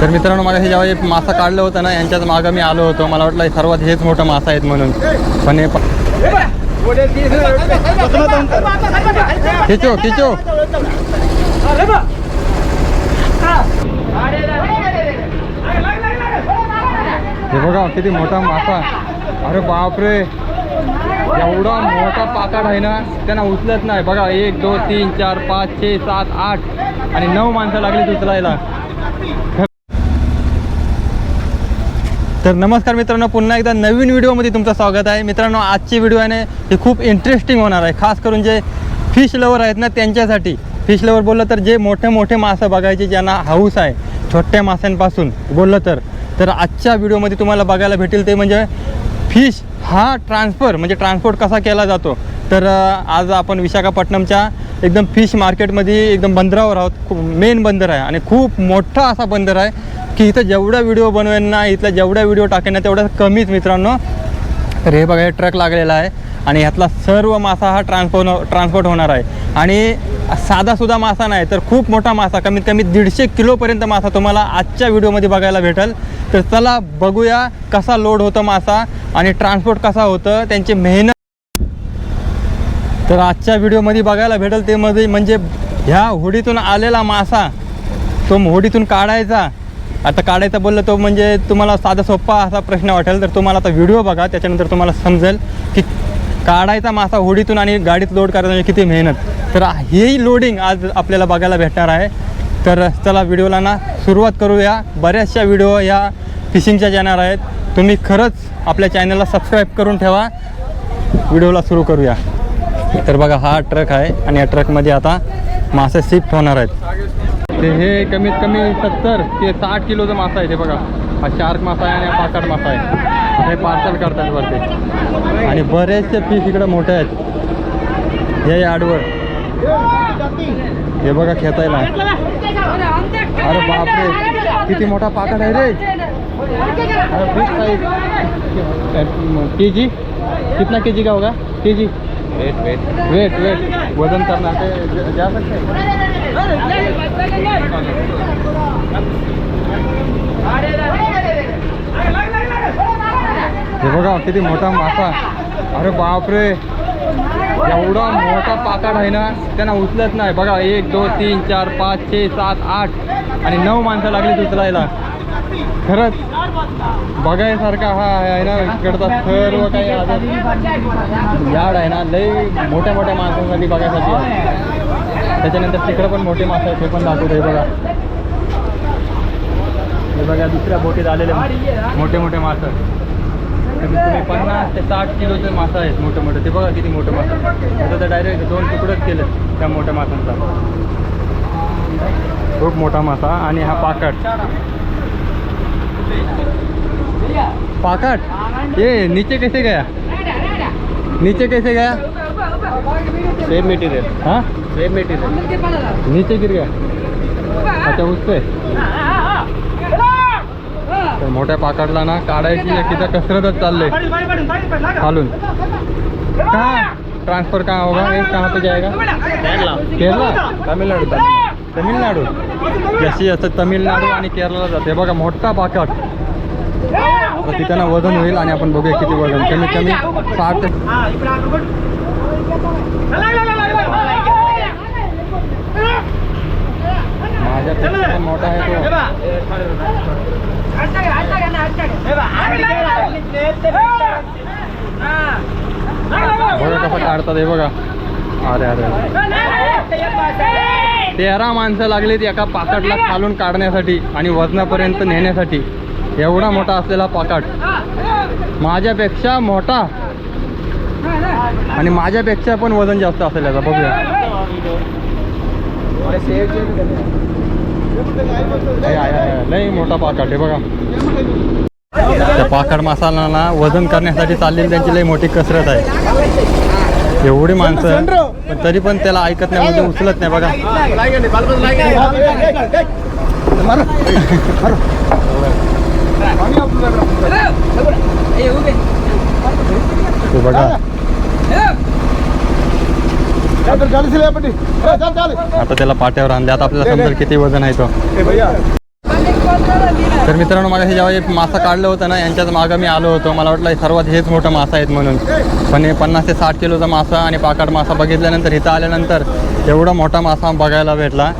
तर मित्रांनो मला हे जेव्हा मासा काढलं होतं ना यांच्याच मागं मी आलो होतो. मला वाटलं सर्वात हेच मोठं मासा आहेत म्हणून. पण हे खिचो खिचो हे बघा किती मोठा मासा. अरे बापरे. एवढा मोठा पाकाड आहे ना त्यांना उचलत नाही. बघा एक दोन तीन चार पाच छे सात आठ आणि नऊ माणसं लागली उचलायला. तर नमस्कार मित्रांनो पुन्हा एकदा नवीन व्हिडिओमध्ये तुमचं स्वागत आहे. मित्रांनो आजची व्हिडिओ आहे ना ही खूप इंटरेस्टिंग होणार आहे. खास करून जे फिश लवर आहेत ना त्यांच्यासाठी. फिश लवर बोललं तर जे मोठे मोठे मासे बघायचे ज्यांना हाऊस आहे छोट्या माशांपासून बोललं तर. तर आजच्या व्हिडिओमध्ये तुम्हाला बघायला भेटेल ते म्हणजे फिश हा ट्रान्सफर म्हणजे ट्रान्सपोर्ट कसा केला जातो. तर आज आपण विशाखापट्टणमच्या एकदम फिश मार्केटमध्ये एकदम बंदरावर आहोत. खूप मेन बंदर आहे. आणि खूप मोठा असा बंदर आहे की इथं जेवढा व्हिडिओ बनवेन ना इथला जेवढा व्हिडिओ टाकेन ना तेवढा कमीच मित्रांनो. तर हे बघा हे ट्रक लागलेला आहे. आणि ह्यातला सर्व मासा हा ट्रान्सपोर्ट ट्रान्सपोर्ट होणार आहे. आणि साधासुद्धा मासा नाही तर खूप मोठा मासा कमीत कमी दीडशे किलोपर्यंत मासा तुम्हाला आजच्या व्हिडिओमध्ये बघायला भेटेल. तर चला बघूया कसा लोड होतं मासा आणि ट्रान्सपोर्ट कसा होतं त्यांची मेहनत तर आजच्या व्हिडिओमध्ये बघायला भेटेल ते मध्ये म्हणजे ह्या होडीतून आलेला मासा तो होडीतून काढायचा. आता काढायचा बोललं तो म्हणजे तुम्हाला साधा सोप्पा असा प्रश्न वाटेल तर तुम्हाला आता व्हिडिओ बघा त्याच्यानंतर तुम्हाला समजेल की काढायचा मासा होडीतून आणि गाडीत लोड करायचा म्हणजे किती मेहनत. तर हेही लोडिंग आज आपल्याला बघायला भेटणार आहे. तर चला व्हिडिओला ना सुरुवात करूया. बऱ्याचशा व्हिडिओ या फिशिंगच्या जाणार आहेत. तुम्ही खरंच आपल्या चॅनलला सबस्क्राईब करून ठेवा. व्हिडिओला सुरू करूया. तर बघा हा ट्रक आहे आणि या ट्रकमध्ये आता मासे शिफ्ट होणार आहेत ते हे कमीत कमी सत्तर ते साठ किलोचा मासा आहे ते बघा हा शार्क मासा आहे आणि हा पाकाट मासा आहे हे पार्सल करतात वरती आणि बरेचसे पीस इकडे मोठे आहेत हे आडवर हे बघा खेचायला अरे बापरे किती मोठा पाकाट आहे रे अरे के जी कितना के जी का होगा K G weight weight weight weight वजन करना ते जा सकते हे? बघा किती मोठा मासा अरे बापरे एवढा मोठा पाकाड आहे ना त्यांना उचलत नाही. बघा एक दोन तीन चार पाच छे सात आठ आणि नऊ माणसं लागली उचलायला. खरंच बघायसारखा हा आहे ना इकडचा सर्व काही याड आहे ना लय मोठ्या मोठ्या माणसांसाठी बघायसाठी त्याच्यानंतर तिकडं पण मोठे मासे आहेत ते पण दाखवते बघा. हे बघा दुसऱ्या बोटीत आलेले मोठे मोठे मासे पन्नास ते साठ किलोचे मासा आहेत मोठे मोठे. ते बघा किती मोठे मासा आता तर डायरेक्ट दोन तुकडंच केले त्या मोठ्या मासांचा खूप मोठा मासा आणि हा पाकट पाकट ये नीचे कैसे गया? नीचे कैसे गया? सेम मटेरियल हाँ? सेम मटेरियल नीचे गिर गया। अच्छा उस पे। तर मोठ्या पाकडला ना काढायची एक तिथं कसरतच चालले खालून कहाँ? ट्रांसफ़र कहाँ होगा? कहाँ पे जाएगा? केरला। केरला तमिळनाडू जशी जास्त तमिळनाडू आणि केरळला जाते. बघा मोठा पाकट. तर तिथं ना वजन होईल आणि आपण बघूया किती वजन. कमीत कमी साठ माझ्या माझ्यापेक्षा मोठा आहे तो. बघा कसं काढतात हे बघा. अरे अरे. तेरा माणसं लागलीत एका पाकाटला खालून काढण्यासाठी आणि वजनापर्यंत नेण्यासाठी. एवढा मोठा असलेला पाकाट. माझ्यापेक्षा मोठा. आणि माझ्यापेक्षा पण वजन जास्त असेल याचा. बघूया. लई मोठा पाकाट आहे बघा. त्या पाकाड मासाला वजन करण्यासाठी चाललेली त्यांची लई मोठी कसरत आहे. एवढी माणसं पण तरी पण त्याला ऐकत नाही म्हणजे उचलत नाही बघा. ते बघा. आता त्याला पाट्यावर आणले. आता आपल्याला समजेल किती वजन आहे तो. तर मित्रांनो मला हे जेव्हा हे मासा काढलं होतं ना यांच्याच मागं मी आलो होतो. मला वाटलं हे सर्वात हेच मोठं मासा आहेत म्हणून. पण हे पन्नास ते साठ किलोचा मासा आणि पाकाड मासा बघितल्यानंतर इथं आल्यानंतर एवढा मोठा मासा बघायला भेटला.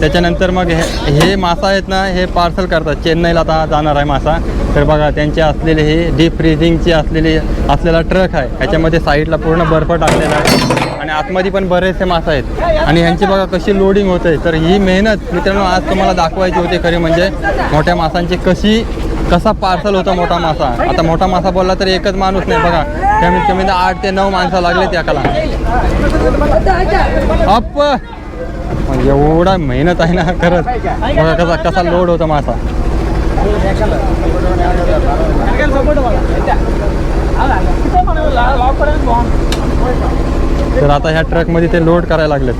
त्याच्यानंतर मग हे हे मासा आहेत ना हे पार्सल करतात. चेन्नईला आता जाणार आहे मासा. तर बघा त्यांचे असलेले हे डीप फ्रीजिंगची असलेली असलेला ट्रक आहे. ह्याच्यामध्ये साईडला पूर्ण बर्फ टाकलेला आहे. आणि आतमध्ये पण बरेचसे मासा आहेत. आणि ह्यांची बघा कशी लोडिंग होते तर ही मेहनत मित्रांनो आज तुम्हाला दाखवायची होती खरी म्हणजे मोठ्या मासांची कशी कसा पार्सल होता मोठा मासा. आता मोठा मासा बोलला तर एकच माणूस नाही. बघा कमीत कमी आठ ते नऊ माणसं लागले त्याकाला अप एवढा मेहनत आहे ना खरंच. बघा कसा कसा लोड होता मासा. तर आता ह्या ट्रकमध्ये ते लोड करायला लागलेत.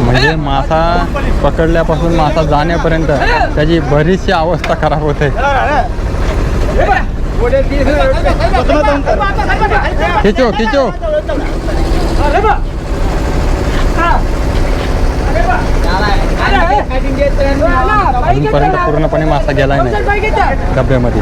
म्हणजे मासा पकडल्यापासून मासा जाण्यापर्यंत त्याची बरीचशी अवस्था खराब होते. खिचो खिचो. अजूनपर्यंत पूर्णपणे मासा गेलाय नाही डब्यामध्ये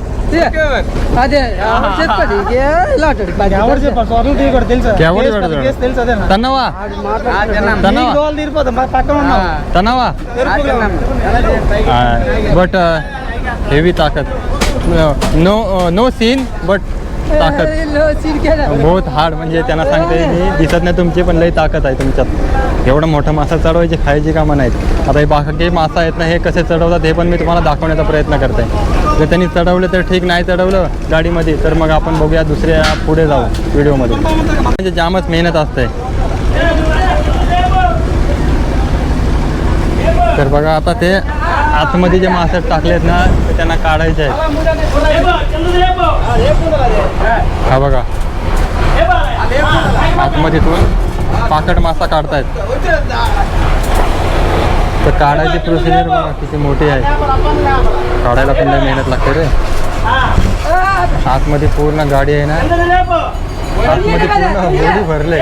बट हेवी uh, ताकद. नो नो सीन बट ताकद. बहुत हार्ड म्हणजे त्यांना सांगते मी दिसत नाही तुमची पण लई ताकद आहे तुमच्यात. एवढा मोठा मासा चढवायची खायची कामं नाहीत. आता हे बाकी मासा आहेत ना हे कसे चढवतात हे पण मी तुम्हाला दाखवण्याचा प्रयत्न करते जर त्यांनी चढवलं तर ठीक नाही चढवलं गाडीमध्ये तर मग आपण बघूया दुसऱ्या पुढे जाऊ व्हिडिओमध्ये. म्हणजे जामच मेहनत असते. तर बघा आता ते आतमध्ये जे मासे टाकलेत ना ते त्यांना काढायचे आहेत. हा बघा. आतमध्येतून पाकट मासा काढतायत. तर काढायची प्रोसिजर बघा किती मोठी आहे काढायला पण लई मेहनत लागते रे आतमध्ये पूर्ण गाडी आहे ना। आतमध्ये पूर्ण होडी भरले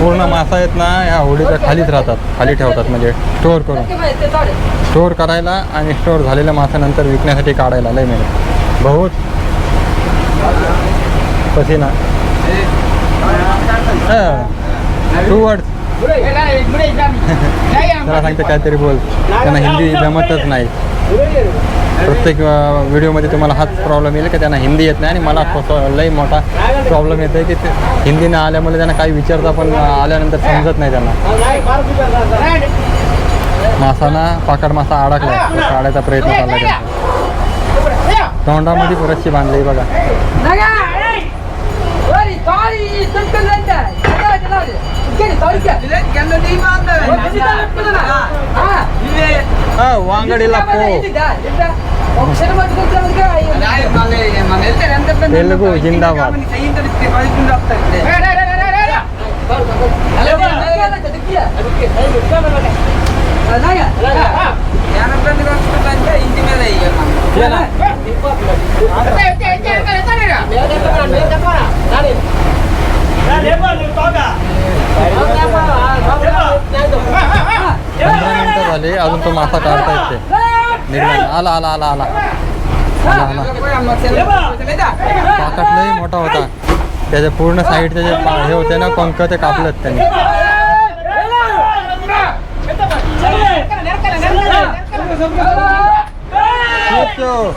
पूर्ण मासा आहेत ना या होडीच्या खालीच राहतात. खाली ठेवतात म्हणजे स्टोअर करून. स्टोअर करायला आणि स्टोअर झालेल्या मासानंतर विकण्यासाठी काढायला. लय मेहनत. बहुत पसीना टू वर्ड्स त्याला सांगते काहीतरी बोल त्यांना हिंदी जमतच नाही प्रत्येक व्हिडिओमध्ये तुम्हाला हाच प्रॉब्लेम येईल की त्यांना हिंदी येत नाही आणि मला खूप- लई मोठा प्रॉब्लेम येतो की ते हिंदी न आल्यामुळे त्यांना काही विचारता पण आल्यानंतर समजत नाही त्यांना मासाना पाकड मासा अडकला काढायचा प्रयत्न चालला त्यांचा तोंडामध्ये पुरशी बांधली बघा हा, वांगडीला पो तेलुगू जिंदाबाद पंधरा झाली अजून तो मासा काढता येते निर्माण आला आला आला आला पाकट लई मोठा होता त्याच्या पूर्ण साईडचे जे हे होते ना पंख ते कापलेत त्यांनी Let's go.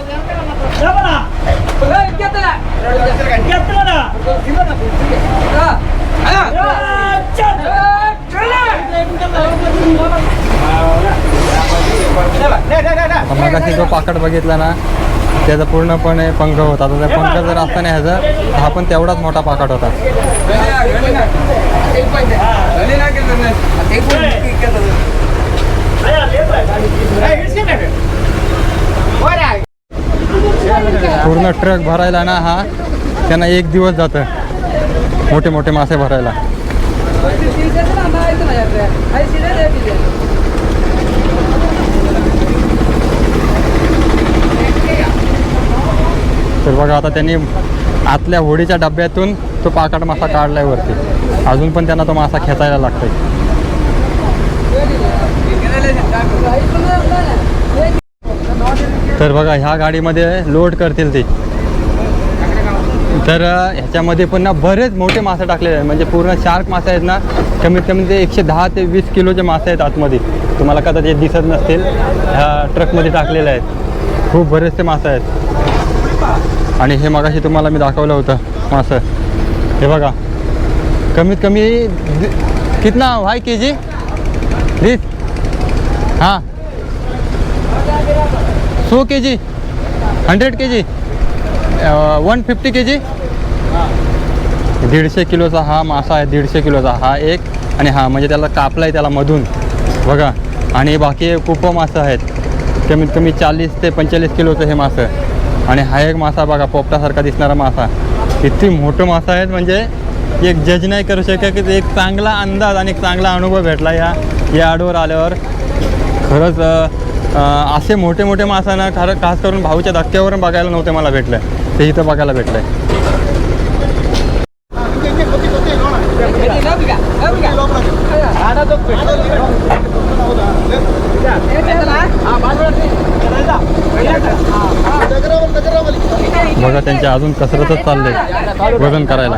मगाशी जो पाकड बघितला ना त्याचा पूर्णपणे पंख होता. तर त्या पंख जर असता नाही ह्याचा तर हा पण तेवढाच मोठा पाकड होता. पूर्ण ट्रक भरायला ना हा त्यांना एक दिवस जातं. मोठे मोठे मासे भरायला. तर बघा आता त्यांनी आतल्या होडीच्या डब्यातून तो पाकाट मासा काढलाय वरती. अजून पण त्यांना तो मासा खेचायला लागतोय. तर बघा ह्या गाडीमध्ये लोड करतील ते. तर ह्याच्यामध्ये पण ना बरेच मोठे मासे टाकलेले आहेत. म्हणजे पूर्ण शार्क मासे आहेत ना कमीत कमी ते एकशे दहा ते वीस किलोचे मासे आहेत आतमध्ये. तुम्हाला कदाचित दिसत नसतील. ह्या ट्रकमध्ये टाकलेले आहेत. खूप बरेचसे मासे आहेत. आणि हे मगाशी तुम्हाला मी दाखवलं होतं मासं. हे बघा. कमीत कमी कितना भाई के जी वीस हां. सौ K G hundred K G one fifty K G दीडशे किलोचा हा मासा आहे दीडशे किलोचा. हा एक आणि हा म्हणजे त्याला कापला आहे त्याला मधून. बघा. आणि बाकी कुप मासं आहेत. कमीत कमी चाळीस ते पंचेचाळीस किलोचं हे मासं. आणि हा एक मासा बघा पोपटासारखा दिसणारा मासा. इतकी मोठं मासा आहेत म्हणजे एक जज नाही करू शकत की एक चांगला अंदाज आणि एक चांगला अनुभव भेटला या या आडवर आल्यावर. खरंच असे मोठे मोठे मासा ना खरं खास करून भाऊच्या धक्क्यावरून बघायला नव्हते मला भेटले. ते इथं बघायला भेटलंय बघा त्यांच्या अजून कसरतच चालले वजन करायला.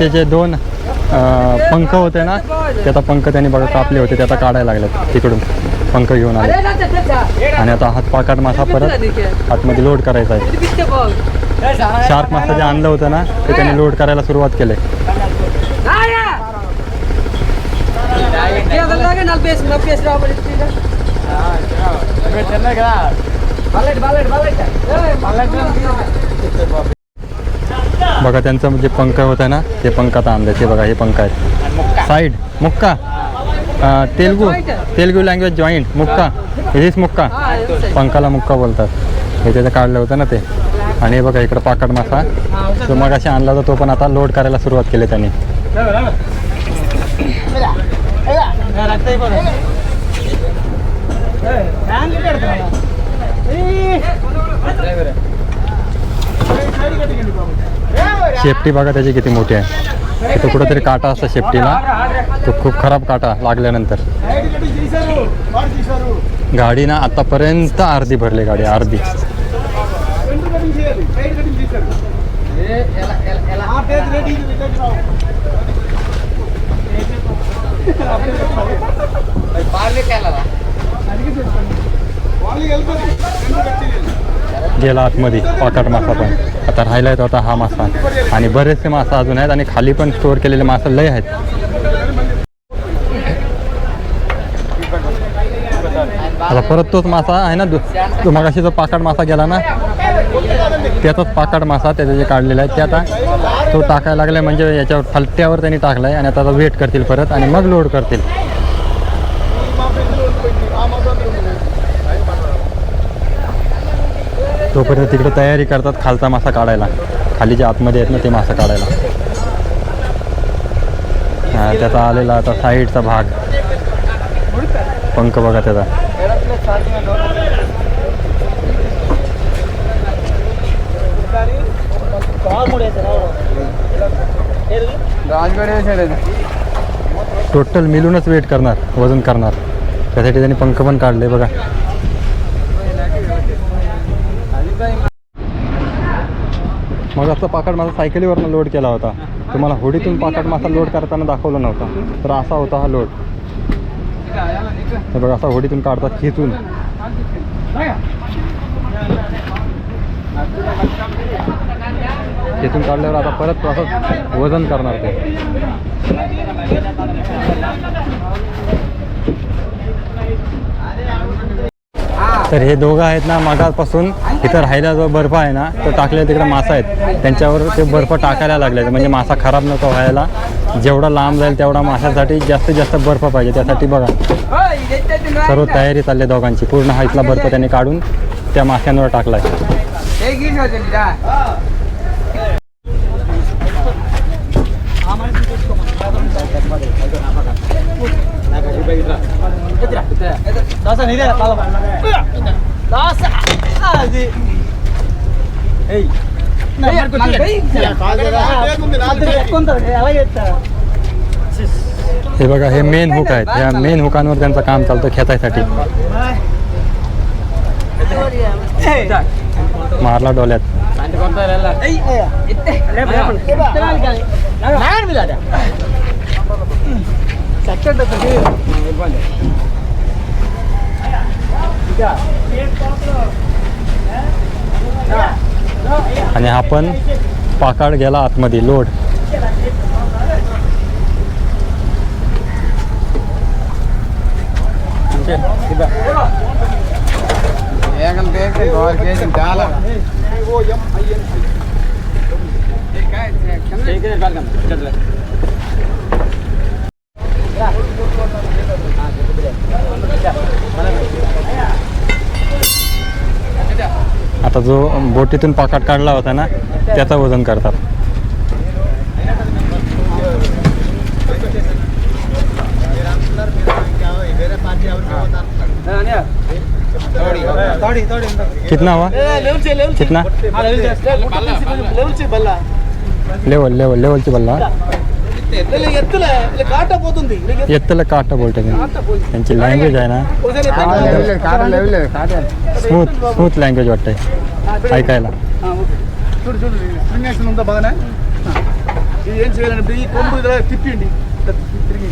त्याचे जे दोन पंख होते ना त्याचा पंख त्यांनी बघा कापले होते त्याचा काढायला लागले तिकडून. पंख घेऊन आले. आणि आता हातपाकाट मासा परत आतमध्ये लोड करायचा आहे. शार्क मासा जे आणलं होतं ना ते त्यांनी लोड करायला सुरुवात केली. बालेट बालेट बालेट बघा त्यांचं जे पंख होतं ना ते पंख आता आणले. ते बघा हे पंख आहेत. साईड मुक्का. तेलगू तेलगू लँग्वेज जॉईंट मुक्का. हेच मुक्का. पंखाला मुक्का बोलतात. हे त्याचं काढलं होतं ना ते. आणि हे बघा इकडं पाकड मासा. तो मग अशी आणला होता तो पण आता लोड करायला सुरुवात केली त्यांनी. शेपटी बघा त्याची किती मोठी आहे. तो कुठंतरी काटा असतो शेपटीला. तो खूप खराब काटा लागल्यानंतर. गाडी ना आतापर्यंत अर्धी भरली गाडी अर्धी. गेला आतमध्ये पाकाट मासा पण. आता राहिला तो आता हा मासा. आणि बरेचसे मासा अजून आहेत आणि खाली पण स्टोअर केलेले मासे लय आहेत. आता परत तोच मासा आहे ना दु- तो मगाशी जो पाकाड मासा गेला ना त्याचाच पाकाड मासा त्याचे जे काढलेला आहे ते आता तो टाकायला लागला म्हणजे याच्यावर फलट्यावर त्यांनी टाकलाय आणि आता वेट करतील परत आणि मग लोड करतील. तोपर्यंत तिकडे तयारी करतात खालचा मासा काढायला. खाली जे आतमध्ये आहेत ना ते मासा काढायला. हा त्याचा आलेला आता साईडचा भाग. पंख बघा त्याचा. टोटल मिळूनच वेट करणार वजन करणार. त्यासाठी त्यांनी पंख पण काढले बघा. मग असं पाकड मासा सायकलीवरनं लोड केला होता. तुम्हाला होडीतून पाकड मासा लोड करताना दाखवला नव्हता. तर असा होता हा लोड हे बघा असा होडीतून काढतात खेचून. खेचून काढल्यावर आता परत असं वजन करणार ते. तर हे दोघं आहेत ना मगापासून इथं राहिला जो बर्फ आहे ना तो टाकलेला तिकडे मासा आहेत. त्यांच्यावर ते बर्फ टाकायला लागले म्हणजे मासा खराब नको व्हायला. जेवढा लांब जाईल तेवढा माशासाठी जास्तीत जास्त बर्फ पाहिजे. त्यासाठी बघा. सर्व तयारी चालली आहे दोघांची. पूर्ण हा इथला बर्फ त्यांनी काढून त्या माशांवर टाकलाय हे बघा हे मेन हुक आहेत. ह्या मेन हुकांवर त्यांचं काम चालतं खेचायसाठी मारला डोल्यात आणि हा पण पाकाड गेला आतमध्ये लोड. ठीक आहे. आता जो बोटीतून पाकाट काढला होता ना त्याचं वजन करतात. कितना हुआ? कितना? लेवल लेवल लेवल ची बल्ला। ఎత్తుల కాట बोलते त्यांची लँग्वेज आहे ना स्मूथ स्मूथ लँग्वेज वाटते ऐकायला చూడు చూడు స్ప్రింగ్ యాక్షన్ ఉందా బాగానే ఇది ఏం చేయాలంటే ఈ కొంగు ఇలా తిప్పిండి ఇట్లా తిరిగి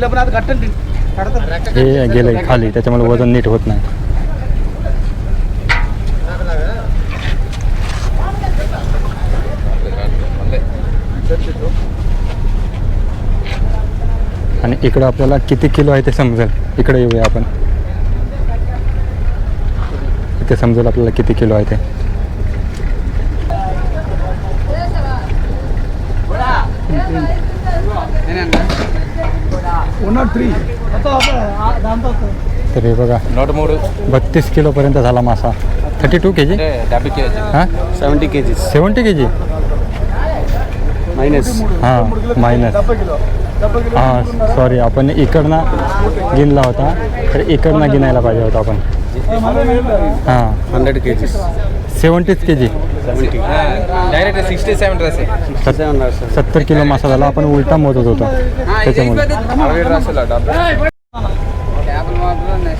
లేకపోతే అది కట్టండి కడతా हे गेलंय खाली त्याच्यामुळे वजन नीट होत नाही इकडं आपल्याला किती किलो आहे ते समजेल. इकडे येऊया आपण. इथे समजेल आपल्याला किती किलो आहे ते. तर बघा नॉट मोर बत्तीस किलोपर्यंत झाला मासा. थर्टी टू के जी हां? Seventy K G seventy K G minus हां मायनस हां सॉरी आपण इकडनं गिनला होता तर इकडनं गिनायला पाहिजे होता आपण. हां. हंड्रेड के जी सेवन्टीच के जी सत्तर किलो मासा झाला आपण उलटा मोजत होतो. त्याच्यामुळे.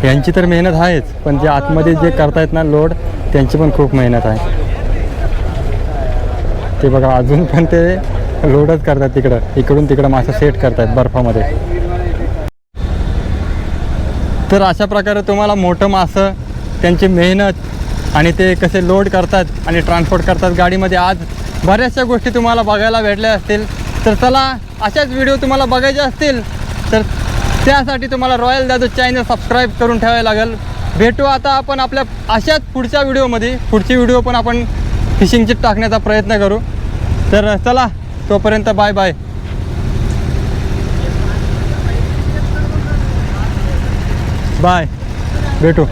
यांची तर मेहनत आहेच पण जे आतमध्ये जे करतायत ना लोड त्यांची पण खूप मेहनत आहे. ते बघा अजून पण ते लोडच करतात तिकडं. इकडून तिकडं मासे सेट करतात बर्फामध्ये. तर अशा प्रकारे तुम्हाला मोठं मासं त्यांची मेहनत आणि ते कसे लोड करतात आणि ट्रान्सपोर्ट करतात गाडीमध्ये आज बऱ्याचशा गोष्टी तुम्हाला बघायला भेटल्या असतील. तर चला अशाच व्हिडिओ तुम्हाला बघायचे असतील तर त्यासाठी तुम्हाला रॉयल दादू चॅनल सबस्क्राईब करून ठेवायला लागेल. भेटू आता आपण आपल्या अशाच पुढच्या व्हिडिओमध्ये पुढची व्हिडिओ पण आपण फिशिंगची टाकण्याचा प्रयत्न करू. तर चला तोपर्यंत बाय बाय. बाय. भेटू.